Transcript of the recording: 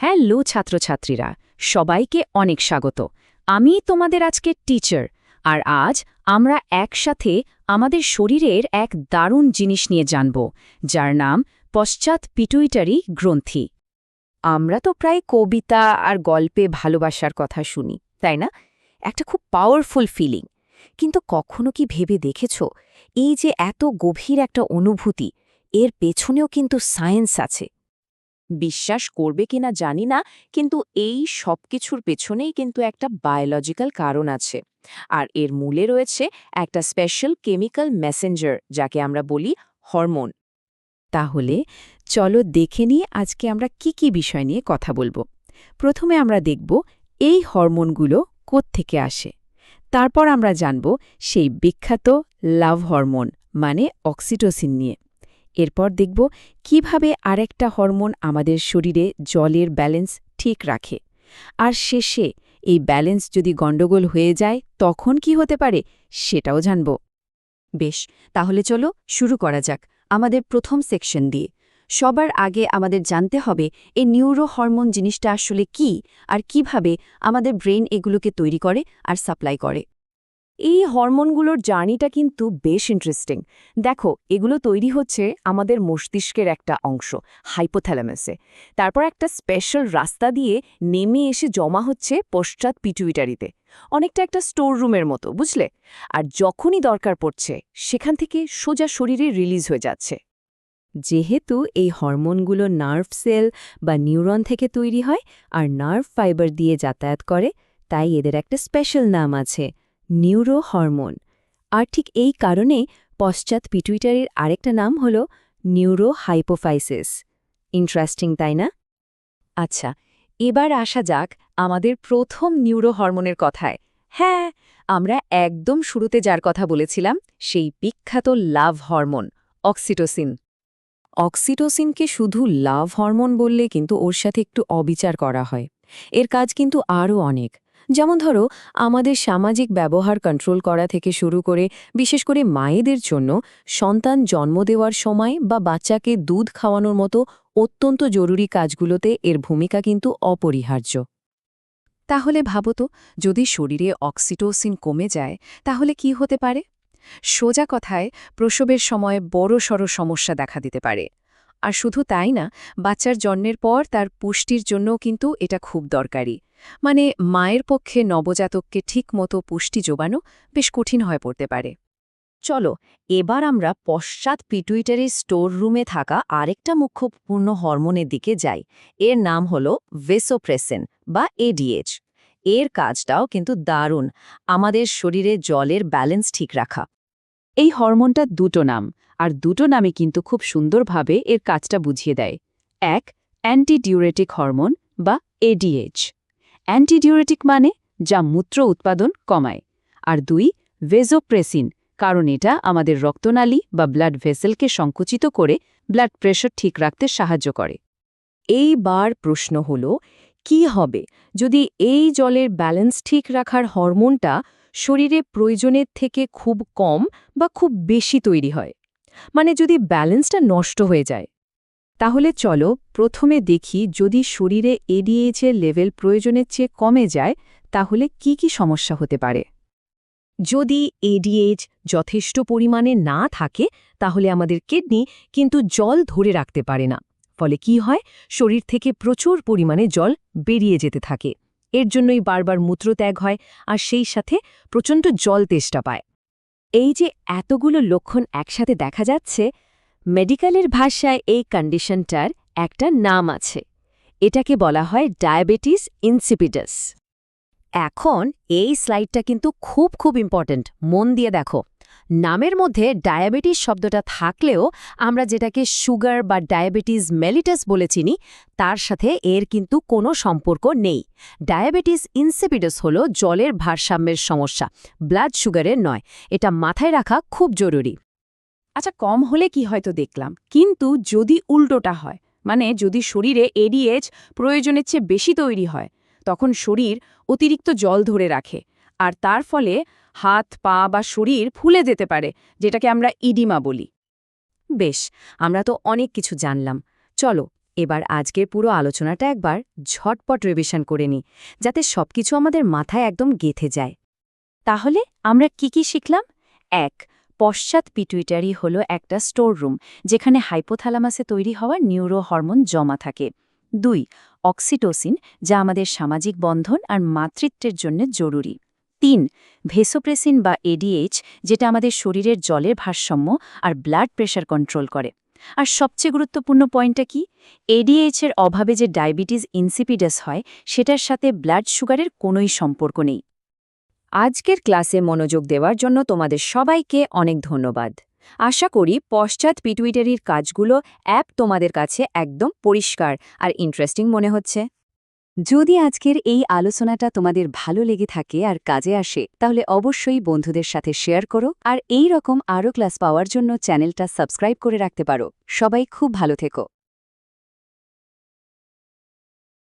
Hello ছাত্রছাত্রীরা, সবাইকে অনেক স্বাগত। আমি তোমাদের আজকে টিচার, আর আজ আমরা একসাথে আমাদের শরীরের এক দারুণ জিনিস নিয়ে জানব, যার নাম পশ্চাৎ পিটুইটারি গ্রন্থি। আমরা তো প্রায় কবিতা আর গল্পে ভালোবাসার কথা শুনি, তাই না? একটা খুব পাওয়ারফুল ফিলিং কিন্তু কখনো কি ভেবে দেখেছ, এই যে এত গভীর একটা অনুভূতি, এর পেছনেও কিন্তু সায়েন্স আছে। বিশ্বাস করবে কিনা জানি না, কিন্তু এই সব কিছুর পেছনেই কিন্তু একটা বায়োলজিক্যাল কারণ আছে। আর এর মূলে রয়েছে একটা স্পেশাল কেমিক্যাল মেসেঞ্জার যাকে আমরা বলি হরমোন তাহলে চলো দেখে নিই আজকে আমরা কি কি বিষয় নিয়ে কথা বলব। প্রথমে আমরা দেখব এই হরমোনগুলো কোত্থেকে আসে। তারপর আমরা জানব সেই বিখ্যাত লাভ হরমোন মানে অক্সিটোসিন নিয়ে। এরপর দেখব কীভাবে আরেকটা হরমোন আমাদের শরীরে জলের ব্যালেন্স ঠিক রাখে। আর শেষে এই ব্যালেন্স যদি গণ্ডগোল হয়ে যায়, তখন কি হতে পারে সেটাও জানব। বেশ, তাহলে চলো শুরু করা যাক আমাদের প্রথম সেকশন দিয়ে। সবার আগে আমাদের জানতে হবে এই নিউরো হরমোন জিনিসটা আসলে কি আর কীভাবে আমাদের ব্রেন এগুলোকে তৈরি করে আর সাপ্লাই করে। এই হরমোনগুলোর জার্নিটা কিন্তু বেশ ইন্টারেস্টিং দেখো, এগুলো তৈরি হচ্ছে আমাদের মস্তিষ্কের একটা অংশ হাইপোথ্যালামাসে তারপর একটা স্পেশাল রাস্তা দিয়ে নেমে এসে জমা হচ্ছে পশ্চাৎ পিটুইটারিতে অনেকটা একটা স্টোর রুমের মতো, বুঝলে? আর যখনই দরকার পড়ছে, সেখান থেকে সোজা শরীরে রিলিজ হয়ে যাচ্ছে। যেহেতু এই হরমোনগুলো নার্ভ সেল বা নিউরন থেকে তৈরি হয়, আর নার্ভ ফাইবার দিয়ে যাতায়াত করে, তাই এদের একটা স্পেশাল নাম আছে। নিউরো হরমোন আর ঠিক এই কারণে পশ্চাৎ পিটুইটারির আরেকটা নাম হল নিউরো হাইপোফাইসিস ইন্টারেস্টিং তাই না? আচ্ছা এবার আসা যাক আমাদের প্রথম নিউরো হরমোনের কথায়। হ্যাঁ আমরা একদম শুরুতে যার কথা বলেছিলাম, সেই বিখ্যাত লাভ হরমোন, অক্সিটোসিন। অক্সিটোসিনকে শুধু লাভ হরমোন বললে কিন্তু ওর সাথে একটু অবিচার করা হয়। এর কাজ কিন্তু আরও অনেক। যেমন ধরো, আমাদের সামাজিক ব্যবহার কন্ট্রোল করা থেকে শুরু করে, বিশেষ করে মায়েদের জন্য, সন্তান জন্ম দেওয়ার সময় বা বাচ্চাকে দুধ খাওয়ানোর মতো অত্যন্ত জরুরি কাজগুলোতে এর ভূমিকা কিন্তু অপরিহার্য। তাহলে ভাবতো যদি শরীরে অক্সিটোসিন কমে যায়, তাহলে কি হতে পারে? সোজা কথায়, প্রসবের সময় বড়সড় সমস্যা দেখা দিতে পারে। আর শুধু তাই না, বাচ্চার জন্মের পর তার পুষ্টির জন্যও কিন্তু এটা খুব দরকারি। মানে মায়ের পক্ষে নবজাতককে ঠিকমতো পুষ্টি জোগানো বেশ কঠিন হয়ে পড়তে পারে। চলো, এবার আমরা পশ্চাৎ পিটুইটারি স্টোর রুমে থাকা আরেকটা মুখ্যপূর্ণ হরমোনের দিকে যাই। এর নাম হল ভেসোপ্রেসেন বা এডিএচ এর কাজটাও কিন্তু দারুণ। আমাদের শরীরে জলের ব্যালেন্স ঠিক রাখা। এই হরমোনটা দুটো নাম আর দুটো নামে কিন্তু খুব সুন্দরভাবে এর কাজটা বুঝিয়ে দেয়। এক অ্যান্টিডিউরেটিক হরমোন বা এডিএইচ অ্যান্টিডিউরেটিক মানে যা মূত্র উৎপাদন কমায়। আর দুই ভেজোপ্রেসিন কারণ এটা আমাদের রক্তনালী বা ব্লাড ভেসেলকে সংকুচিত করে ব্লাড প্রেশার ঠিক রাখতে সাহায্য করে। এইবার প্রশ্ন হল, কি হবে যদি এই জলের ব্যালেন্স ঠিক রাখার হরমোনটা শরীরে প্রয়োজনের থেকে খুব কম বা খুব বেশি তৈরি হয়? মানে যদি ব্যালেন্সটা নষ্ট হয়ে যায়। তাহলে চলো প্রথমে দেখি যদি শরীরে এডিএইচের লেভেল প্রয়োজনের চেয়ে কমে যায়, তাহলে কি কি সমস্যা হতে পারে? যদি এডিএইচ যথেষ্ট পরিমাণে না থাকে, তাহলে আমাদের কিডনি কিন্তু জল ধরে রাখতে পারে না। ফলে কি হয়? শরীর থেকে প্রচুর পরিমাণে জল বেরিয়ে যেতে থাকে। এর জন্যই বারবার মূত্রত্যাগ হয় আর সেই সাথে প্রচণ্ড জল তেষ্টা পায়। এই যে এতগুলো লক্ষণ একসাথে দেখা যাচ্ছে, মেডিকেলের ভাষায় এই কন্ডিশনটার একটা নাম আছে। এটাকে বলা হয় ডায়াবেটিস ইনসিপিডাস। এখন এই স্লাইডটা কিন্তু খুব খুব ইম্পর্ট্যান্ট মন দিয়ে দেখো। নামের মধ্যে ডায়াবেটিস শব্দটা থাকলেও আমরা যেটাকে সুগার বা ডায়াবেটিস মেলিটাস বলে চিনি, তার সাথে এর কিন্তু কোনো সম্পর্ক নেই। ডায়াবেটিস ইনসিপিডাস হল জলের ভারসাম্যের সমস্যা, ব্লাড সুগারের নয়। এটা মাথায় রাখা খুব জরুরি। আচ্ছা কম হলে কি হয়তো দেখলাম, কিন্তু যদি উল্টোটা হয় মানে যদি শরীরে এডিএচ প্রয়োজনের চেয়ে বেশি তৈরি হয়, তখন শরীর অতিরিক্ত জল ধরে রাখে, আর তার ফলে হাত, পা বা শরীর ফুলে যেতে পারে, যেটাকে আমরা ইডিমা বলি। বেশ, আমরা তো অনেক কিছু জানলাম। চলো, এবার আজকের পুরো আলোচনাটা একবার ঝটপট রিভিশন করে নিই, যাতে সবকিছু আমাদের মাথায় একদম গেথে যায়। তাহলে আমরা কি কি শিখলাম? এক, পশ্চাৎ পিটুইটারি হল একটা স্টোর রুম যেখানে হাইপোথ্যালামাসে তৈরি হওয়া নিউরো হরমোন জমা থাকে। দুই অক্সিটোসিন যা আমাদের সামাজিক বন্ধন আর মাতৃত্বের জন্য জরুরি। তিন, ভেসোপ্রেসিন বা এডিএইচ যেটা আমাদের শরীরের জলের ভারসাম্য আর ব্লাড প্রেশার কন্ট্রোল করে। আর সবচেয়ে গুরুত্বপূর্ণ পয়েন্টটা কি? এডিএইচ এর অভাবে যে ডায়াবেটিস ইনসিপিডাস হয়, সেটার সাথে ব্লাড সুগারের কোনোই সম্পর্ক নেই। আজকের ক্লাসে মনোযোগ দেওয়ার জন্য তোমাদের সবাইকে অনেক ধন্যবাদ। আশা করি পশ্চাৎ পিটুইটারির কাজগুলো অ্যাপ তোমাদের কাছে একদম পরিষ্কার আর ইন্টারেস্টিং মনে হচ্ছে। যদি আজকের এই আলোচনাটা তোমাদের ভালো লেগে থাকে আর কাজে আসে, তাহলে অবশ্যই বন্ধুদের সাথে শেয়ার করো আর এই রকম আরও ক্লাস পাওয়ার জন্য চ্যানেলটা সাবস্ক্রাইব করে রাখতে পারো। সবাই খুব ভালো থেকো।